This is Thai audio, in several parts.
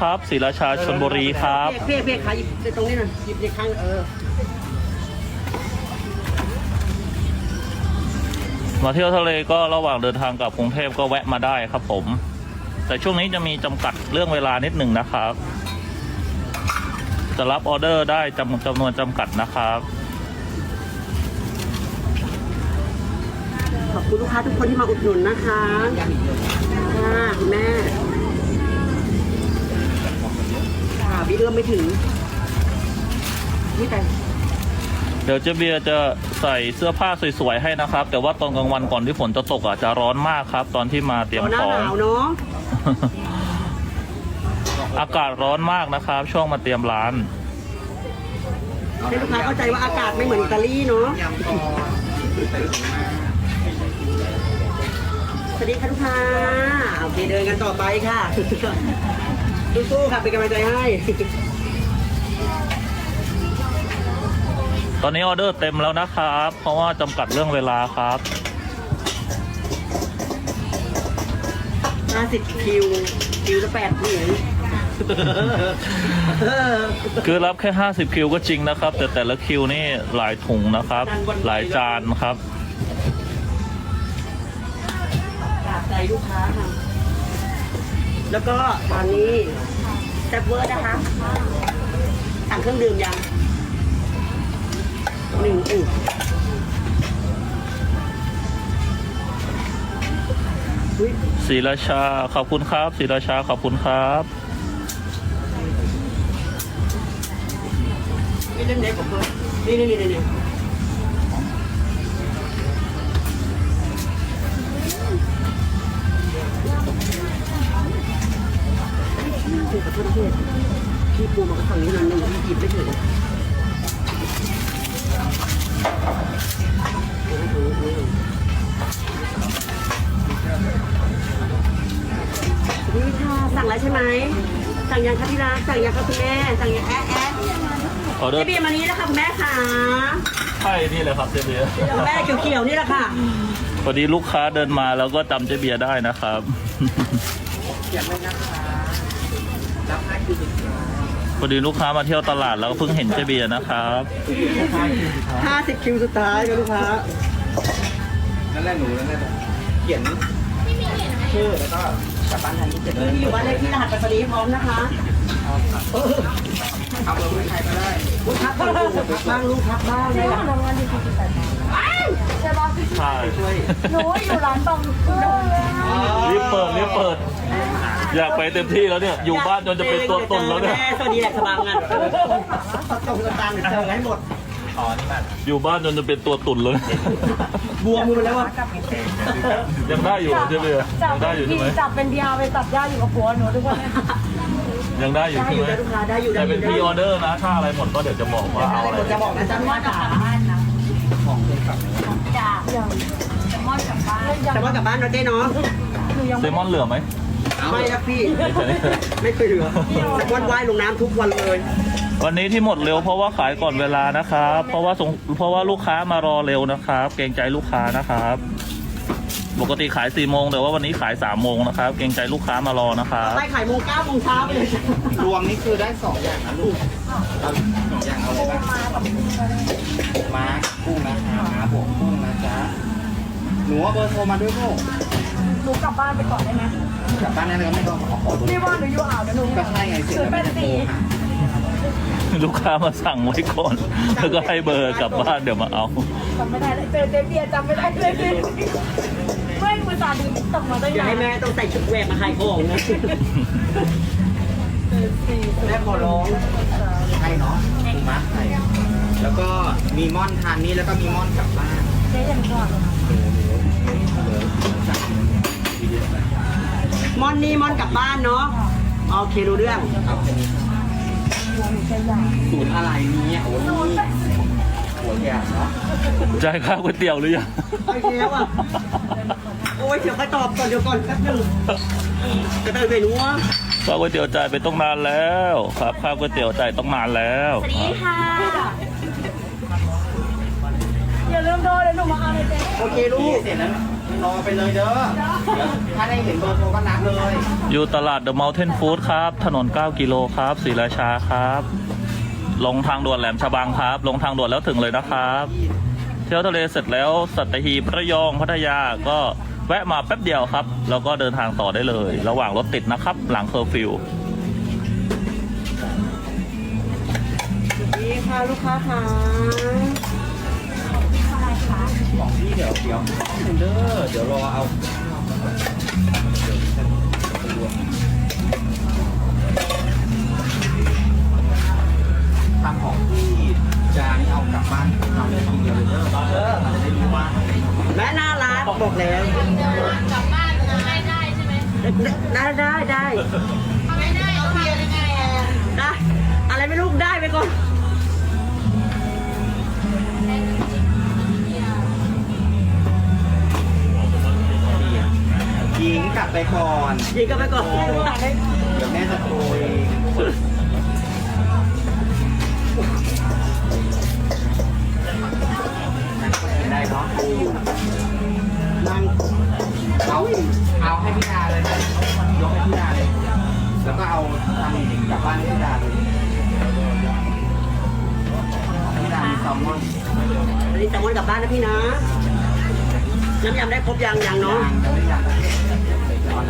ครับศรีราชาชนบุรีครับ เพียเพียขาหยิบตรงนี้หน่อยหยิบในข้างเออมาเที่ยวทะเลก็ระหว่างเดินทางกลับกรุงเทพก็แวะมาได้ครับผม แต่ช่วงนี้จะมีจำกัดเรื่องเวลานิดหนึ่งนะครับ จะรับออเดอร์ได้จำจำนวนจำกัดนะครับ ขอบคุณลูกค้าทุกคนที่มาอุดหนุนนะคะค่ะคุณแม่ พี่เอื้อมไม่ถึงนี่แต่เดี๋ยวเจ๊เบียร์จะใส่เสื้อผ้าสวยๆให้นะครับ แต่ว่าตอนกลางวันก่อนที่ฝนจะตกอะจะร้อนมากครับ ตอนที่มาเตรียมหน้าของหนาวเนาะอากาศร้อนมากนะครับ ช่วงมาเตรียมร้านให้ลูกค้าเข้าใจว่าอากาศไม่เหมือนอิตาลีเนาะสวัสดีค่ะลูกค้าโอเคเดินกันต่อไปค่ะ สู้ๆค่ะเป็นกำลังใจให้ ตอนนี้ออเดอร์เต็มแล้วนะครับ เพราะว่าจำกัดเรื่องเวลาครับ 50 คิว คิวละแปดหมื่นคือรับแค่ 50 คิวก็จริงนะครับ แต่แต่ละคิวนี่หลายถุงนะครับ หลายจานครับกราบใจลูกค้าค่ะ แล้วก็ตอนนี้แซ่บเวอร์นะคะสั่งเครื่องดื่มยังหนึ่งอึ่งอุ๊ยศรีราชาขอบคุณครับศรีราชาขอบคุณครับนี่เล่นเด็กกับเพื่อนนี่นี่นี่ นี่พี่ขอโทษนะพี่พี่ปูมาฝั่งนี้หน่อยหนึ่งพี่หยิบไม่ถึงนี่ค่ะสั่งแล้วใช่ไหมสั่งยังคะที่รักสั่งยังคะคุณแม่สั่งยังแอ๊ะแอ๊ะออเดอเจ๊ร์เบียร์มานี้นะคะคุณแม่ค่ะใช่นี่เลยครับเจ๊เบียร์คุณแม่เขียวๆนี่แหละค่ะพอดีลูกค้าเดินมาแล้วก็จำเจ๊เบียร์ได้นะครับ พอดีลูกค้ามาเที่ยวตลาดแล้วเพิ่งเห็นเจ๊เบียร์นะครับ50คิวสุดท้ายค่ะลูกค้านั่นแหละหนูนั่นแหละเขียนชื่อแล้วก็กลับบ้านทันที่เจ็ดเลยที่อยู่บ้านเลขที่รหัสไปรษณีย์พร้อมนะคะเอาเบอร์ไว้ใครก็ได้ลูกค้าพักบ้างลูกพักบ้างได้ละใช่ปะใช่หนูอยู่ร้านตองเพื่อนเลยอะรีบเปิดรีบเปิด อยากไปเต็มที่แล้วเนี่ย อยู่บ้านจนจะเป็นตัวตนแล้วเนี่ยม่สวัสดีแหละสบางกันตรงกลางเจอให้หมดอ๋อนี่มันอยู่บ้านจนจะเป็นตัวตุ่นเลย บวมมือแล้วว่ะยังได้อยู่เจ๊เบียร์จัยังได้อยู่ใช่ไหมจับเป็นเดียวไปตัดหญ้าอยู่กับผัวหนูทุกวันเนี่ยยังได้อยู่ได้ใช่อยู่ไหมนะลูกค้าได้อยู่ได้แต่อเป็นยู่พรีออเดอร์นะ ถ้าอะไรหมดก็เดี๋ยวจะบอกว่าเอาอะไรอะไรผมจะบอกนะจ๊ะแม่จ๋าของเคยกลับมาจ้าอย่างแซลมอนกลับบ้านแต่ว่ากลับบ้านนะเจ๊เนาะหนูยังเซลมอนเหลือไหม ไม่ครับพี่ ไม่เคยเหลือแต่วันว่ายลงน้ำทุกวันเลย วันนี้ที่หมดเร็วเพราะว่าขายก่อนเวลานะครับ เพราะว่าส่งเพราะว่าลูกค้ามารอเร็วนะครับ เกรงใจลูกค้านะครับ ปกติขาย4ี่โมงแต่ว่าวันนี้ขาย3ามโมงนะครับ เกรงใจลูกค้ามารอนะครับ ไปขายโมงเก้าโมงเช้าไปเลยจ้ะรวมนี่คือได้สองอย่างนะลูกเอาสองอย่างเอาเลยบ้างมากับคุณมาเลยม้ากุ้งนะคะม้าบวกกุ้งนะจ๊ะหนูเอาเบอร์โทรมาด้วยพ่อหนูกลับบ้านไปก่อนได้ไหม กลับบ้านนั่นก็ไม่ต้องขอขอเบอร์พี่ว่าหนูอยู่อ่าวเดี๋ยวหนูก็ใช่ไงเสร็จศูนแล้วย์แปไม่ดได้โทรสี่หาลูกค้ามาสั่งไว้ก่อน แล้วก็ให้เบอร์กลับบ้านเดี๋ยวมาเอาจำไม่ได้เลยเจอเจเบียร์จำไม่ได้เลยไม่คุณสาดูติ๊กต็อกมาตั้งอย่าให้นานแม่ต้องใส่ชุดแหวกมาขายของนะแม่ขอร้องใช่เนาะปูม้าไข่แล้วก็มีม่อนทานนี้แล้วก็มีม่อนกลับบ้านเจ๊ยังก่อนเลยนะหนูหนูเบอร์สั่งทีเดียวนะ มอนนี่มอนกลับบ้านเนาะโอเครู้เรื่องเอาแค่นี้หัวหนูแค่ใหญ่ศูนย์อะไรเนี่ยโอ้ยหัวใหญ่เนาะจ่ายค่าก๋วยเตี๋ยวหรือยังไปแล้วอะโอ้ยเดี๋ยวค่อยตอบก่อนเดี๋ยวก่อนแป๊บหนึงกระเตยไปนัวค่าก๋วยเตี๋ยวจ่ายไปต้องนานแล้วครับค่าก๋วยเตี๋ยวจ่ายต้องนานแล้วสวัสดีค่ะอย่าลืมโทรเดี๋ยวหนูมาเอาเลยเจ๊โอเคลูกเสร็จแล้ว รอไปเลยเด้อเดี๋ยวถ้าได้เห็นเบอร์โทรก็นัดเลย อยู่ตลาด The Mountain Food ครับ ถนน 9 กิโลครับศรีราชาครับ ลงทางด่วนแหลมฉบังครับ ลงทางด่วนแล้วถึงเลยนะครับ เที่ยวทะเลเสร็จแล้วสัตหีบระยองพัทยาก็แวะมาแป๊บเดียวครับ แล้วก็เดินทางต่อได้เลย ระหว่างรถติดนะครับ หลังเคอร์ฟิวนี่ค่ะลูกค้าค่ะของพี่เดี๋ยวเดี๋ยวเด้อเดี๋ยวรอเอาทำของที่จานเอากลับบ้านทำได้ทีเดียวเลยเด้อเด้อจะได้รู้ว่าแม่น่ารักบอกแล้วกลับบ้านไม่ได้ใช่ไหมได้ได้ได้ กลับไปก่อนยิงก็ไปก่อนเดี๋ยวแม่จะโทรเองได้เนาะนั่งเอาเอาให้พี่ดาเลยนะยกให้พี่ดาเลย แล้วก็เอาทำกลับบ้านให้พี่ดาเลยพี่ดามีแซลมอนอันนี้แซลมอนกลับบ้านนะพี่นะน้ำยำได้ครบยังยังเนาะ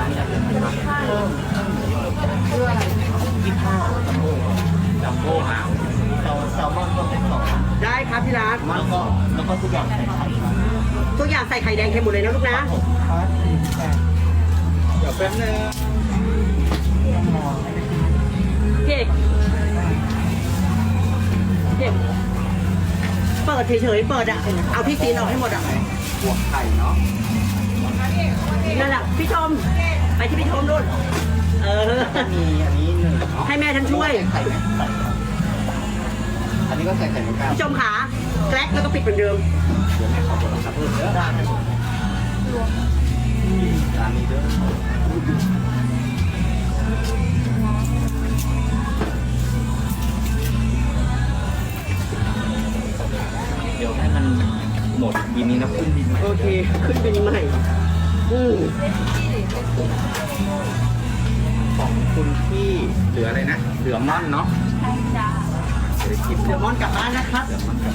ยางยังไม่ยางตอนนั้นจะเป็นแบบเพิ่มยี่ห้อจัมโบ้จัมโบ้หาวแซลแซลมอนก็เป็นสองได้ครับพี่รักแล้วก็แล้วก็ทุกอย่างใส่ไข่ครับทุกอย่างใส่ไข่แดงเค็มหมดเลยนะลูกนะเดี๋ยวแป๊บนึงพี่เอกพี่เอกเปิดเฉยๆเปิดอะเอาพี่ซีนออกให้หมดอะบวกไข่เนาะนั่นแหละพี่ชม ไปที่พี่ชมนู่นเออจะมีอันนี้หนึ่งเนาะให้แม่ฉันช่วย ใส่ไหมใส่ครับอันนี้ก็ใส่ไข่เหมือนกันพี่ชมขาแกลกแล้วก็ปิดเหมือนเดิม เดี๋ยวแม่ขอตัวรับเพิ่มเด้อร้านนี้เด้อเดี๋ยวให้มันหมดบินนี้นะขึ้นบินใหม่โอเค ขึ้นเป็นใหม่ อืมของ คุณพี่เหลืออะไรนะ เหลือม่อนเนาะเหลือคิดเดี๋ยวมอนกลับบ้านนะครับ เหลือม่อนกับ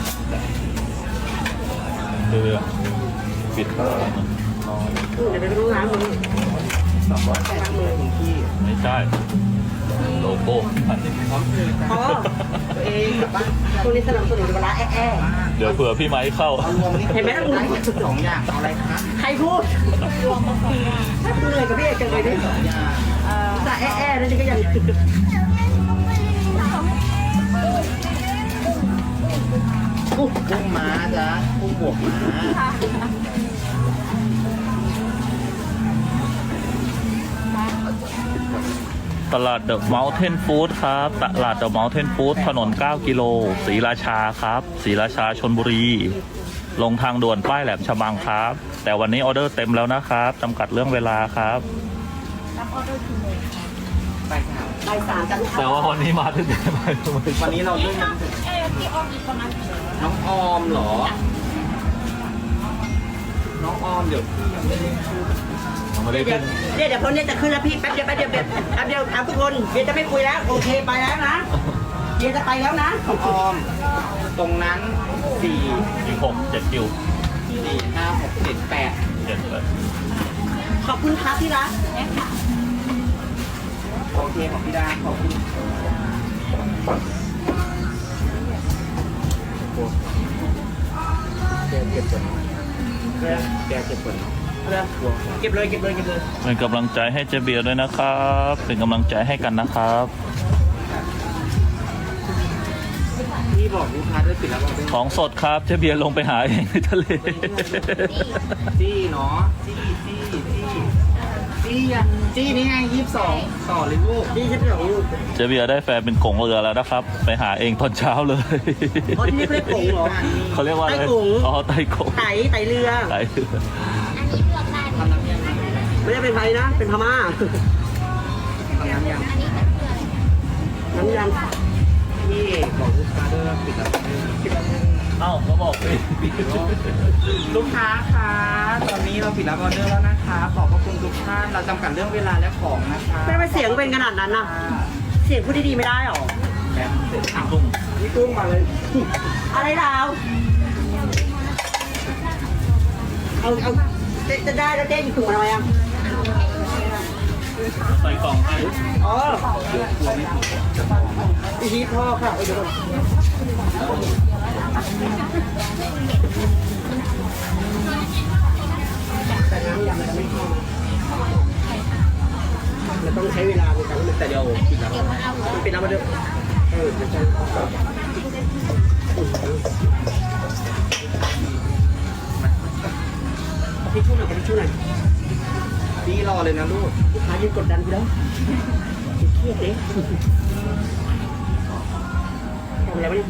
คือปิดอืมเดี๋ยวไปดูร้านมึงสองร้อยแปดสิบคุณพี่ ไม่ใช่ โลโก้พร้อมเพย์อ๋อตัวเองกลับบ้านช่วงนี้สนับสนุนเวลาแอะแอะเดี๋ยวเผื่อพี่ไม้เข้า เอารวมนี่เห็นไหมล่ะได้สองอย่างเอาอะไรคะใครพูดเหนื่อยกับพี่เอกจังเลยดิสองอย่าง แอะแอะนี่ก็ยังกุ้งกุ้งม้าจ้ะกุ้งบวกม้าตลาด The Mountain Food ครับ ตลาด The Mountain Food ถนน 9 กิโลศรีราชาครับศรีราชาชนบุรี ลงทางด่วนป้ายแหลมฉบังครับ แต่วันนี้ออเดอร์เต็มแล้วนะครับจำกัดเรื่องเวลาครับ ไปค่ะใบสามจันทแต่ว่าวันนี้มาถึงได้ไหมวันนี้เราด้วยน้องเอ้พี่ออมอีกประมาณน้องออมเหรอ น้องออมเดี๋ยวพี่ยังไม่ได้พูดไม่ได้เดี๋ยขึ้วนเดี๋ยวเดี๋ยวพ้นเนี่ยจะขึ้นแล้วพี่แป๊บเดียวแป๊บเดียวแป๊บแป๊บเดียวถามทุกคนเดี๋ยวจะไม่คุยแล้วโอเคไปแล้วนะเดี๋ยวจะไปแล้วนะน้องออม ตรงนั้นสี่อีกหกเจ็ดคิวสี่ห้าหกเจ็ดแปดเจ็ดเลย ขอบคุณครับที่รักโอเคของพี่ดาขอบคุณแกเก็บก่อนแกแกเก็บก่อนเก็บเลยเก็บเลยเก็บเลยเป็นกำลังใจให้เจเบียร์ด้วยนะครับ เป็นกำลังใจให้กันนะครับพี่บอกลูกค้าด้วยปิดแล้วบอกด้วยของสดครับเจเบียร์ลงไปหาเองในทะเลจี้เนาะจี้จี้ จี้จี้อะจี้นี่ไงยี่สิบสองต่อเลยลูกนี่ฉันเป็นของลูกเจเบียร์ได้แฟนเป็นกงเรือแล้วนะครับ ไปหาเองตอนเช้าเลยอ๋อที่นี่เขาเรียกกงเหรอเขาเรียกว่าอะไรไต้กงอ๋อไต้กงไตไตเรือไต้เรือทำน้ำยำไม่ได้เป็นไทยนะ เป็นพม่าทำน้ำยำน้ำยำพี่บอกลูกค้าด้วยว่าปิดแล้วปิดแล้ว เอ้าก็บอกสิลูกค้าคะตอนนี้เราปิดรับออเดอร์แล้วนะคะ ขอบพระคุณทุกท่าน เราจำกัดเรื่องเวลาและของนะคะไม่ไปเสียงเป็นขนาดนั้นนะเสียงพูดดีๆไม่ได้หรอ แบบเสร็จอะตุ้งนี่กุ้งมาเลย อะไรดาวเอาเอาเต้นจะได้แล้วเต้นถุงมาทำไมอะใส่กล่องให้อ๋ออีทีพ่อค่ะ มันต้องใช้เวลาในการแต่เดียวปิดแล้วมันเป็นน้ำมาเด้อเออมันจะทิชชู่หน่อยทิชชู่หน่อยพี่รอเลยนะลูกลูกค้ายืนกดดันกูแล้วเครียดดิทำอะไรวะเนี่ย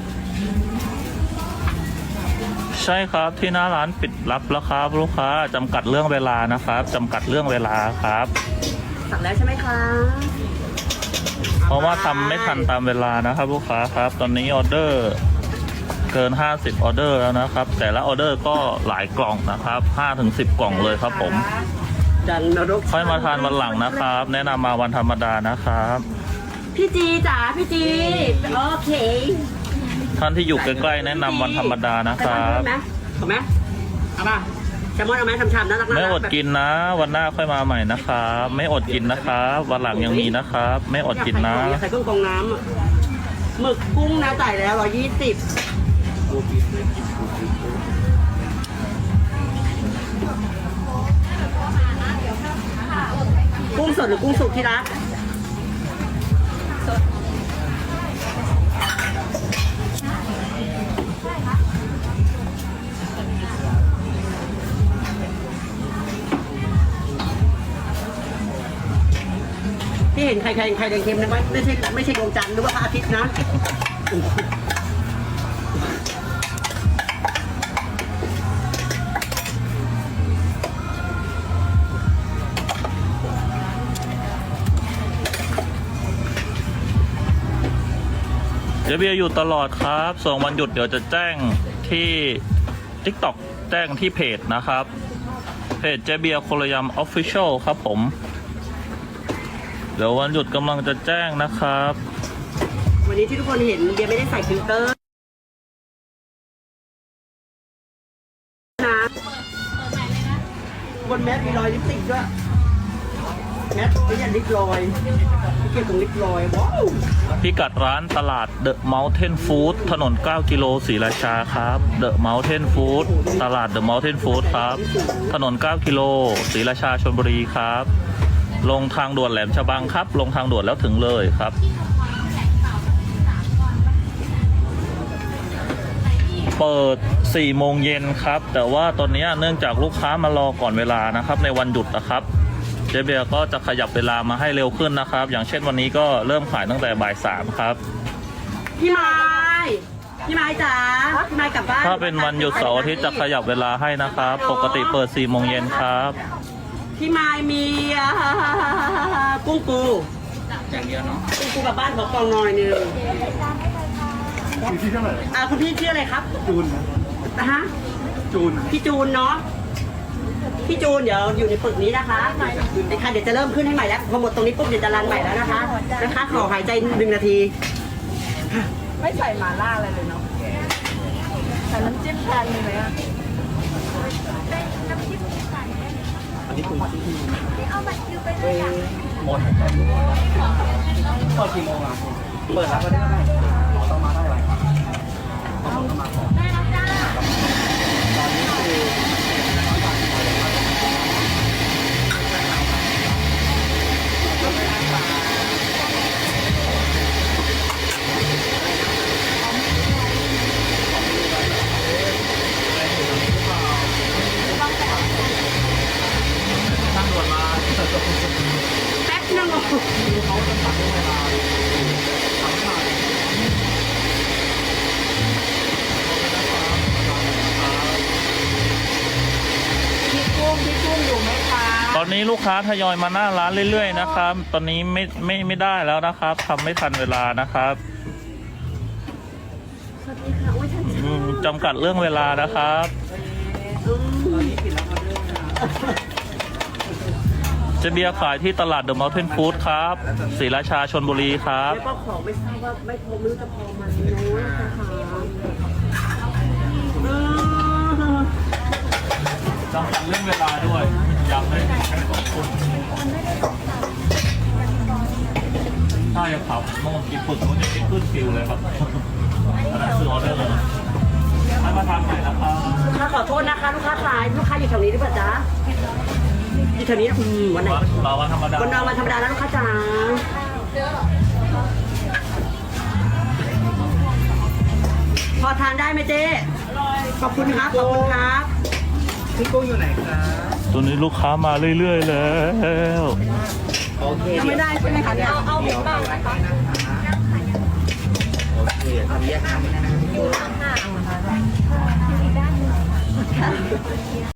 ใช่ครับที่หน้าร้านปิดรับแล้วครับลูกค้าจำกัดเรื่องเวลานะครับจำกัดเรื่องเวลาครับ สั่งแล้วใช่ไหมคะเพราะว่าทำไม่ทันตามเวลานะครับลูกค้าครับ ตอนนี้ออเดอร์เกิน 50 ออเดอร์แล้วนะครับ แต่ละออเดอร์ก็หลายกล่องนะครับ5ถึง10 กล่องเลยครับผมดันนรกค่อยมาทานวันหลังนะครับ แนะนำมาวันธรรมดานะครับ พี่จีจ๋าพี่จี โอเค ท่านที่อยู่ใกล้ๆแนะนำวันธรรมดานะคแซลรัมอนบไหมเอาไหมเอาป่ะแซลมอนเอาไหมทำชามน่ารักไม่น่าอรัดกินนะ วันหน้าค่อยมาใหม่นะครับ ไม่อดกินนะครับวันหลังยังมีนะครับ ไม่อดกินนะ อยากใส่กุ้งกองน้ำอะหมึกกุ้งนะจ่ายแล้วร้อยยี่สิบกุ้งสดหรือกุ้งสุกที่รักที่ เห็นไข่ไข่ไข่แดงเค็มนะไม่ไม่ใช่ไม่ใช่ดวงจันทร์หรือว่าพระอาทิตย์นะเดี๋ยวเบียร์อยู่ตลอดครับ ส่วนวันหยุดเดี๋ยวจะแจ้งที่ TikTok แจ้งที่เพจนะครับ เพจเจเบียร์โคลยำออฟฟิเชียลครับผม เดี๋ยววันหยุดกำลังจะแจ้งนะครับ วันนี้ที่ทุกคนเห็นเบียร์ไม่ได้ใส่ฟิลเตอร์นะบนแมสมีรอยลิปสติกด้วยแมสไม่ใช่ลิปรอยที่เกี่ยวตรงลิปรอยว้าวพิกัดร้านตลาด The Mountain Food ถนน 9 กิโลศรีราชาครับ The Mountain Food ตลาด The Mountain Food ครับ ถนน 9 กิโลศรีราชาชลบุรีครับ ลงทางด่วนแหลมฉบังครับ ลงทางด่วนแล้วถึงเลยครับ เปิด 4 โมงเย็นครับ แต่ว่าตอนนี้เนื่องจากลูกค้ามารอก่อนเวลานะครับ ในวันหยุดนะครับ เจเบียร์ก็จะขยับเวลามาให้เร็วขึ้นนะครับ อย่างเช่นวันนี้ก็เริ่มขายตั้งแต่บ่ายสามครับ พี่ไม้พี่ไม้จ๋าพี่ไม้กลับบ้าน ถ้าเป็นวันหยุดเสาร์อาทิตย์จะขยับเวลาให้นะครับ ปกติเปิด4โมงเย็นครับ พี่ไม้มีอ่ากุ้งปูอย่างเดียวเนาะกุ้งปูกลับบ้านขอกองหน่อยหนึงอยู่ที่เท่าไหร่อ่าคุณพี่ชื่ออะไรครับจูนนะฮะ จูนพี่จูนเนาะ พี่จูนเดี๋ยวอยู่ในปึกนี้นะคะเดี๋ยวค่ะเดี๋ยวจะเริ่มขึ้นให้ใหม่แล้ว พอหมดตรงนี้ปุ๊บเดี๋ยวจะรันใหม่แล้วนะคะ นะคะ ขอหายใจหนึ่งนาที ไม่ใส่หมาล่าอะไรเลยเนาะ ใส่น้ำจิ้มแทนมีไหมอะ อั นนี้คุณที่หมดเปิดกี่โมงอะเปิดรับก็ได้ไหมต้องมาได้ไหมต้องมาก่อนตอนนี้คือ พี่กุ้งพี่กุ้งอยู่ไหมคะตอนนี้ลูกค้าทยอยมาหน้าร้านเรื่อยๆนะครับ ตอนนี้ไม่ไม่ไม่ได้แล้วนะครับทำไม่ทันเวลานะครับสวัสดีค่ะโอ้ยฉันอืมจำกัดเรื่องเวลานะครับอืมเจเบียร์ขายที่ตลาดเดอะมอลเทนฟู้ดครับศรีราชาชนบุรีครับ แล้วก็ของไม่ทราบว่าไม่พอไม่รู้จะพอไหมเน้อยนะคะอืมจำกัดเรื่องเวลาด้วยย้ำให้แค่สองคนถ้าจะขับโน่นกี่ปึกโน่นจะขึ้นฟิวเลยครับอันนั้นคือออเดอร์เลยให้มาทำใหม่นะครับลูกค้าขอโทษนะคะ ลูกค้าขายลูกค้าอยู่แถวนี้หรือเปล่าจ๊ะ อยู่แถวนี้นะอืมวันไหนมาวันธรรมดาวันนอนวันธรรมดาแล้วลูกค้าจ๋าพอทานได้ไหมเจ๊ขอบคุณครับ ขอบคุณครับพี่กุ้งอยู่ไหนครับตัวนี้ลูกค้ามาเรื่อยๆแล้วโอเคยังไม่ได้ใช่ไหมคะเนี่ยเอาหมูบ้างนะคะโอเคทำแยกน้ำไม่ได้นะ